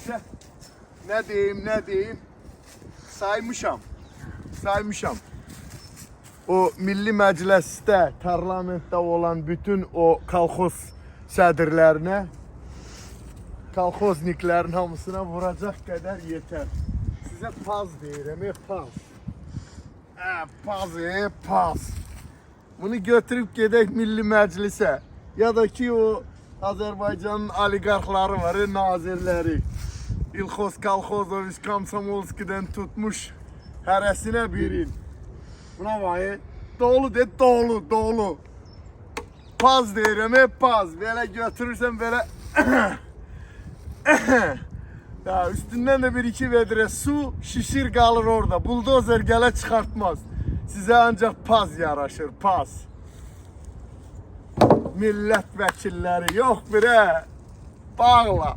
sizə nə deyim, nə deyim saymışam. Saymışam. O Milli Məclisdə, parlamentdə olan bütün o kolxoz sədrlərinə, kolxozniklərin hamısına vuracaq qədər yetər. Sizə paz deyirəm, e, paz. Hə, paz, e, paz. Bunu götürüb gedək Milli Məclisə. Ya da ki o Azərbaycanın oliqarxları var, e, nazirləri. İlxoz Kalxozoviç Komsomolskidən tutmuş hərəsinə birin. Buna vay, dolu de, dolu, dolu. Paz deyirəm, e, paz. Belə götürürsən belə Ya üstündən də bir iki vedrə su şişir qalır orada. Buldozer gələ çıxartmaz. Sizə ancaq paz yaraşır, paz. Millət vəkilləri yox birə. Bağla.